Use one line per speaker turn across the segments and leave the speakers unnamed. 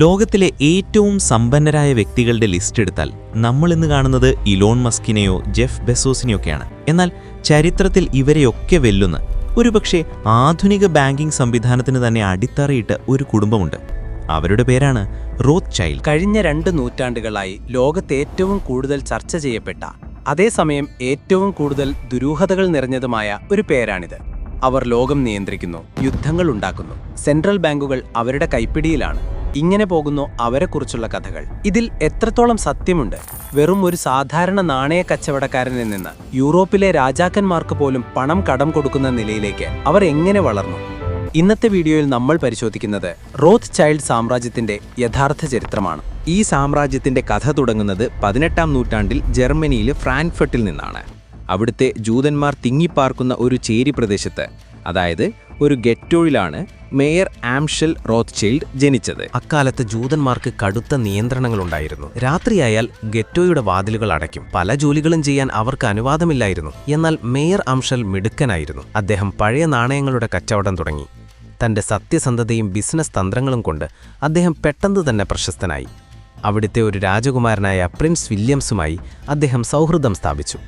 ലോകത്തിലെ ഏറ്റവും സമ്പന്നരായ വ്യക്തികളുടെ ലിസ്റ്റ് എടുത്താൽ നമ്മൾ ഇന്ന് കാണുന്നത് ഇലോൺ മസ്കിനെയോ ജെഫ് ബെസോസിനെയൊക്കെയാണ്. എന്നാൽ ചരിത്രത്തിൽ ഇവരെയൊക്കെ വെല്ലുന്ന ഒരുപക്ഷെ ആധുനിക ബാങ്കിംഗ് സംവിധാനത്തിന് തന്നെ അടിത്തറയിട്ട് ഒരു കുടുംബമുണ്ട്. അവരുടെ പേരാണ് റോത്ത് ചൈൽഡ്
കഴിഞ്ഞ രണ്ട് നൂറ്റാണ്ടുകളായി ലോകത്ത് ഏറ്റവും കൂടുതൽ ചർച്ച ചെയ്യപ്പെട്ട അതേസമയം ഏറ്റവും കൂടുതൽ ദുരൂഹതകൾ നിറഞ്ഞതുമായ ഒരു പേരാണിത്. അവർ ലോകം നിയന്ത്രിക്കുന്നു യുദ്ധങ്ങൾ ഉണ്ടാക്കുന്നു. സെൻട്രൽ ബാങ്കുകൾ അവരുടെ കൈപ്പിടിയിലാണ്. ഇങ്ങനെ പോകുന്നു അവരെക്കുറിച്ചുള്ള കഥകൾ. ഇതിൽ എത്രത്തോളം സത്യമുണ്ട്? വെറും ഒരു സാധാരണ നാണയ കച്ചവടക്കാരനിൽ നിന്ന് യൂറോപ്പിലെ രാജാക്കന്മാർക്ക് പോലും പണം കടം കൊടുക്കുന്ന നിലയിലേക്ക് അവർ എങ്ങനെ വളർന്നു? ഇന്നത്തെ വീഡിയോയിൽ നമ്മൾ പരിശോധിക്കുന്നത് റോത്ത് ചൈൽഡ് സാമ്രാജ്യത്തിന്റെ യഥാർത്ഥ ചരിത്രമാണ്.
ഈ സാമ്രാജ്യത്തിന്റെ കഥ തുടങ്ങുന്നത് പതിനെട്ടാം നൂറ്റാണ്ടിൽ ജർമ്മനിയിലെ ഫ്രാങ്ക്ഫർട്ടിൽ നിന്നാണ്. അവിടുത്തെ ജൂതന്മാർ തിങ്ങിപ്പാർക്കുന്ന ഒരു ചേരി പ്രദേശത്ത് അതായത് ഒരു ഗെറ്റോയിലാണ് മേയർ ആംഷൽ റോത്ത്ചൈൽഡ് ജനിച്ചത്.
അക്കാലത്ത് ജൂതന്മാർക്ക് കടുത്ത നിയന്ത്രണങ്ങളുണ്ടായിരുന്നു. രാത്രിയായാൽ ഗെറ്റോയുടെ വാതിലുകൾ അടയ്ക്കും. പല ജോലികളും ചെയ്യാൻ അവർക്ക് അനുവാദമില്ലായിരുന്നു. എന്നാൽ മേയർ ആംഷൽ മിടുക്കനായിരുന്നു. അദ്ദേഹം പഴയ നാണയങ്ങളുടെ കച്ചവടം തുടങ്ങി. തന്റെ സത്യസന്ധതയും ബിസിനസ് തന്ത്രങ്ങളും കൊണ്ട് അദ്ദേഹം പെട്ടെന്ന് തന്നെ പ്രശസ്തനായി. അവിടുത്തെ ഒരു രാജകുമാരനായ പ്രിൻസ് വില്യംസുമായി അദ്ദേഹം സൗഹൃദം സ്ഥാപിച്ചു.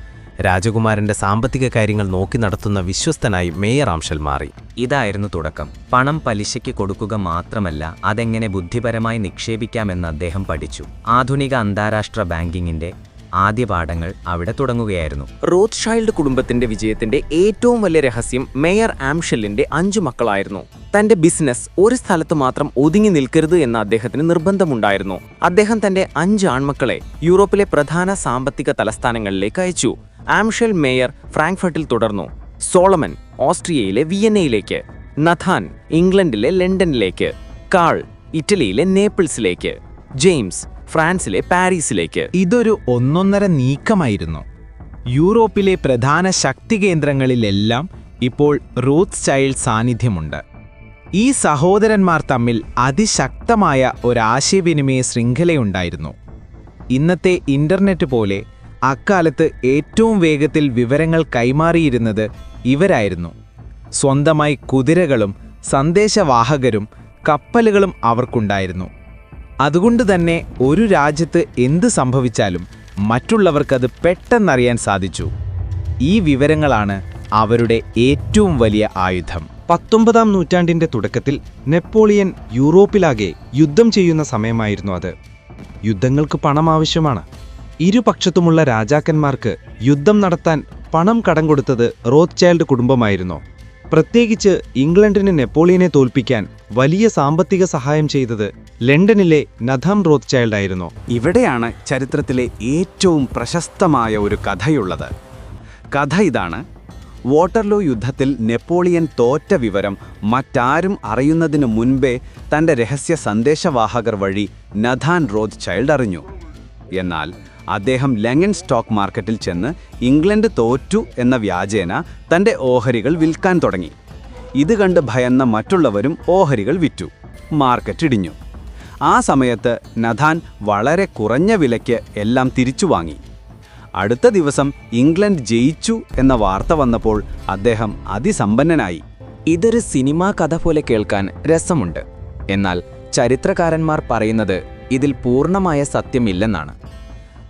രാജകുമാരന്റെ സാമ്പത്തിക കാര്യങ്ങൾ നോക്കി നടത്തുന്ന വിശ്വസ്തനായി മേയർ ആംഷൽ മാറി.
ഇതായിരുന്നു തുടക്കം. പണം പലിശയ്ക്ക് കൊടുക്കുക മാത്രമല്ല അതെങ്ങനെ ബുദ്ധിപരമായി നിക്ഷേപിക്കാമെന്ന് അദ്ദേഹം പഠിച്ചു. ആധുനിക അന്താരാഷ്ട്ര ബാങ്കിങ്ങിന്റെ ആദ്യ പാഠങ്ങൾ അവിടെ തുടങ്ങുകയായിരുന്നു.
റോത്ത് ഷൈൽഡ് കുടുംബത്തിന്റെ വിജയത്തിന്റെ ഏറ്റവും വലിയ രഹസ്യം മേയർ ആംഷലിന്റെ അഞ്ചു മക്കളായിരുന്നു. തന്റെ ബിസിനസ് ഒരു സ്ഥലത്ത് മാത്രം ഒതുങ്ങി നിൽക്കരുത് എന്ന അദ്ദേഹത്തിന് നിർബന്ധമുണ്ടായിരുന്നു. അദ്ദേഹം തന്റെ അഞ്ച് ആൺമക്കളെ യൂറോപ്പിലെ പ്രധാന സാമ്പത്തിക തലസ്ഥാനങ്ങളിലേക്ക് അയച്ചു. ആംഷൽ മേയർ ഫ്രാങ്ക്ഫർട്ടിൽ തുടർന്നു. സോളമൻ ഓസ്ട്രിയയിലെ വിയന്നയിലേക്ക് നഥാൻ ഇംഗ്ലണ്ടിലെ ലണ്ടനിലേക്ക് കാൾ ഇറ്റലിയിലെ നേപ്പിൾസിലേക്ക് ജെയിംസ് ഫ്രാൻസിലെ പാരീസിലേക്ക്.
ഇതൊരു ഒന്നൊന്നര നീക്കമായിരുന്നു. യൂറോപ്പിലെ പ്രധാന ശക്തി കേന്ദ്രങ്ങളിലെല്ലാം ഇപ്പോൾ റൂത്ത് ചൈൽഡ് സാന്നിധ്യമുണ്ട്. ഈ സഹോദരന്മാർ തമ്മിൽ അതിശക്തമായ ഒരാശയവിനിമയ ശൃംഖലയുണ്ടായിരുന്നു. ഇന്നത്തെ ഇന്റർനെറ്റ് പോലെ അക്കാലത്ത് ഏറ്റവും വേഗത്തിൽ വിവരങ്ങൾ കൈമാറിയിരുന്നത് ഇവരായിരുന്നു. സ്വന്തമായി കുതിരകളും സന്ദേശവാഹകരും കപ്പലുകളും അവർക്കുണ്ടായിരുന്നു. അതുകൊണ്ട് തന്നെ ഒരു രാജ്യത്ത് എന്ത് സംഭവിച്ചാലും മറ്റുള്ളവർക്കത് പെട്ടെന്നറിയാൻ സാധിച്ചു. ഈ വിവരങ്ങളാണ് അവരുടെ ഏറ്റവും വലിയ ആയുധം.
പത്തൊമ്പതാം നൂറ്റാണ്ടിന്റെ തുടക്കത്തിൽ നെപ്പോളിയൻ യൂറോപ്പിലാകെ യുദ്ധം ചെയ്യുന്ന സമയമായിരുന്നു അത്. യുദ്ധങ്ങൾക്ക് പണം ആവശ്യമാണ്. ഇരുപക്ഷത്തുമുള്ള രാജാക്കന്മാർക്ക് യുദ്ധം നടത്താൻ പണം കടം കൊടുത്തത് റോത്ത് ചൈൽഡ് കുടുംബമായിരുന്നു. പ്രത്യേകിച്ച് ഇംഗ്ലണ്ടിന് നെപ്പോളിയനെ തോൽപ്പിക്കാൻ വലിയ സാമ്പത്തിക സഹായം ചെയ്തത് ലണ്ടനിലെ നഥാം റോത്ത് ചൈൽഡ് ആയിരുന്നു.
ഇവിടെയാണ് ചരിത്രത്തിലെ ഏറ്റവും പ്രശസ്തമായ ഒരു കഥയുള്ളത്. കഥ ഇതാണ്. വാട്ടർലോ യുദ്ധത്തിൽ നെപ്പോളിയൻ തോറ്റ വിവരം മറ്റാരും അറിയുന്നതിനു മുൻപേ തന്റെ രഹസ്യ സന്ദേശവാഹകർ വഴി നഥാൻ റോത്ത് ചൈൽഡ് അറിഞ്ഞു. എന്നാൽ അദ്ദേഹം ലങ്ങൻ സ്റ്റോക്ക് മാർക്കറ്റിൽ ചെന്ന് ഇംഗ്ലണ്ട് തോറ്റു എന്ന വ്യാജേന തന്റെ ഓഹരികൾ വിൽക്കാൻ തുടങ്ങി. ഇത് കണ്ട് ഭയന്ന മറ്റുള്ളവരും ഓഹരികൾ വിറ്റു. മാർക്കറ്റ് ഇടിഞ്ഞു. ആ സമയത്ത് നഥാൻ വളരെ കുറഞ്ഞ വിലയ്ക്ക് എല്ലാം തിരിച്ചു വാങ്ങി. അടുത്ത ദിവസം ഇംഗ്ലണ്ട് ജയിച്ചു എന്ന വാർത്ത വന്നപ്പോൾ അദ്ദേഹം അതിസമ്പന്നനായി.
ഇതൊരു സിനിമാ കഥ പോലെ കേൾക്കാൻ രസമുണ്ട്. എന്നാൽ ചരിത്രകാരന്മാർ പറയുന്നത് ഇതിൽ പൂർണമായ സത്യമില്ലെന്നാണ്.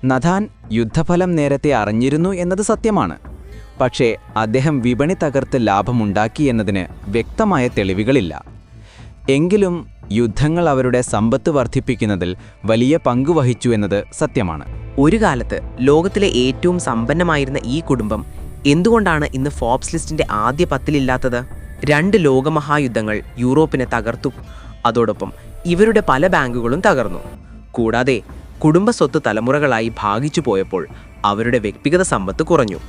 നഥാൻ യുദ്ധഫലം നേരത്തെ അറിഞ്ഞിരുന്നു എന്നത് സത്യമാണ്. പക്ഷേ അദ്ദേഹം വിപണി തകർത്ത് ലാഭമുണ്ടാക്കി എന്നതിന് വ്യക്തമായ തെളിവുകളില്ല. എങ്കിലും യുദ്ധങ്ങൾ അവരുടെ സമ്പത്ത് വർദ്ധിപ്പിക്കുന്നതിൽ വലിയ പങ്ക് വഹിച്ചു എന്നത് സത്യമാണ്.
ഒരു കാലത്ത് ലോകത്തിലെ ഏറ്റവും സമ്പന്നമായിരുന്ന ഈ കുടുംബം എന്തുകൊണ്ടാണ് ഇന്ന് ഫോബ്സ് ലിസ്റ്റിന്റെ ആദ്യ പത്തിലില്ലാത്തത്? രണ്ട് ലോകമഹായുദ്ധങ്ങൾ യൂറോപ്പിനെ തകർത്തു. അതോടൊപ്പം ഇവരുടെ പല ബാങ്കുകളും തകർന്നു. കൂടാതെ കുടുംബ സ്വത്ത് തലമുറകളായി ഭാഗിച്ചു പോയപ്പോൾ അവരുടെ വ്യക്തിഗത സമ്പത്ത് കുറഞ്ഞു.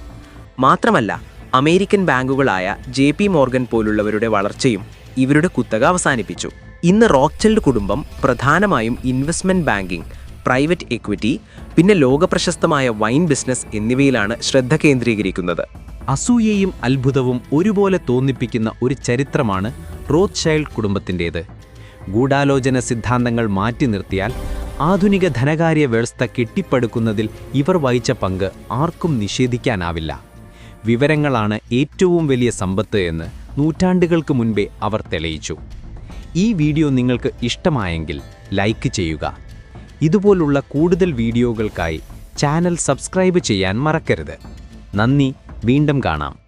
മാത്രമല്ല അമേരിക്കൻ ബാങ്കുകളായ ജെ പി മോർഗൻ പോലുള്ളവരുടെ വളർച്ചയും ഇവരുടെ കുത്തക അവസാനിപ്പിച്ചു. ഇന്ന് റോക്ചെൽഡ് കുടുംബം പ്രധാനമായും ഇൻവെസ്റ്റ്മെന്റ് ബാങ്കിംഗ് പ്രൈവറ്റ് എക്വിറ്റി പിന്നെ ലോകപ്രശസ്തമായ വൈൻ ബിസിനസ് എന്നിവയിലാണ് ശ്രദ്ധ കേന്ദ്രീകരിക്കുന്നത്.
അസൂയയും അത്ഭുതവും ഒരുപോലെ തോന്നിപ്പിക്കുന്ന ഒരു ചരിത്രമാണ് റോത്ത് ചൈൽഡ് കുടുംബത്തിന്റേത്. ഗൂഢാലോചന സിദ്ധാന്തങ്ങൾ മാറ്റി നിർത്തിയാൽ ആധുനിക ധനകാര്യ വ്യവസ്ഥ കെട്ടിപ്പടുക്കുന്നതിൽ ഇവർ വഹിച്ച പങ്ക് ആർക്കും നിഷേധിക്കാനാവില്ല. വിവരങ്ങളാണ് ഏറ്റവും വലിയ സമ്പത്ത് എന്ന് നൂറ്റാണ്ടുകൾക്ക് മുൻപേ അവർ തെളിയിച്ചു. ഈ വീഡിയോ നിങ്ങൾക്ക് ഇഷ്ടമായെങ്കിൽ
ലൈക്ക് ചെയ്യുക. ഇതുപോലുള്ള കൂടുതൽ വീഡിയോകൾക്കായി ചാനൽ സബ്സ്ക്രൈബ് ചെയ്യാൻ മറക്കരുത്. നന്ദി വീണ്ടും കാണാം.